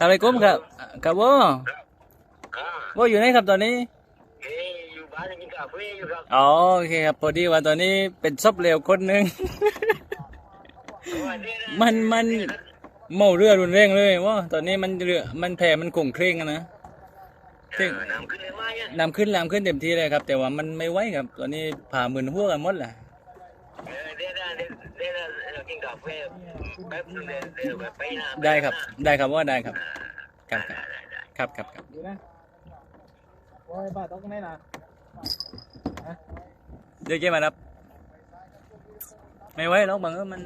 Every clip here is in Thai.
อะไรกุ้มครับครับว่าอ่าว่าอยู่ไหนครับตอนนี้เอ้ยอยู่บ้านกินกาแฟอยู่ครับอ๋อโอเคครับพอดีว่าตอนนี้เป็นซบเหลวคนหนึ่งมันมันเมาเรือรุนแรงเลยว่าตอนนี้มันเรือมันแผ่มันคงเคร่งอะนะเออน้ำขึ้นเลยว่าเนี่ยน้ำขึ้นน้ำขึ้นเต็มที่เลยครับ แต่ว่ามันไม่ไหวครับ ตอนนี้ผ่าหมื่นหัวกันหมดแหละ ได้ครับ ได้ครับว่าได้ครับ ครับครับครับครับโอ้ยบาต้องไหนะเดี๋ยวเจ๊มารับ ไม่ไหวหรอกบางเออมัน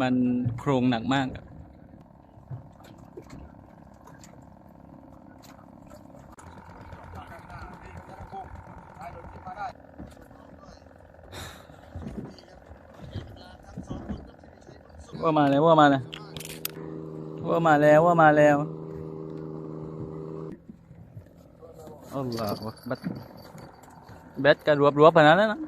มันโครงหนักมากอะ ว่ามาแล้วว่ามาแล้วว่ามาแล้วว่ามาแล้วอัลลอฮฺบัดเบ็ดกันรวบรวบขนาดนั้นนะ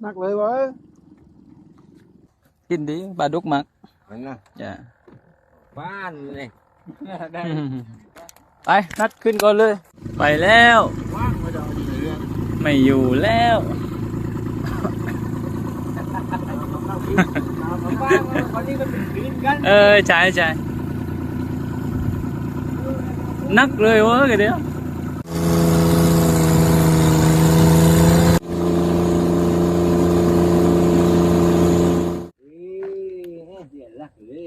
หนักเลยเวะกินดีปลาดุกมักมันนะจ้ะบ้านเลยได้ไปนัดขึ้นก่อนเลย ไปแล้ว ไม่อยู่แล้วว่างวันนี้มันเป็นคืนกันเออใช่ใช่นักเลยวะกันเดียวเดี๋ยวละเลย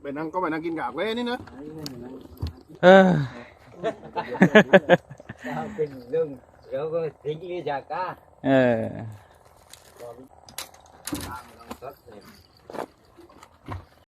ไปนั่งก็ไปนั่งกินกาแฟนี่นะเออ เป็นเรื่องเราก็ทิ้งเลยจากก้าเออ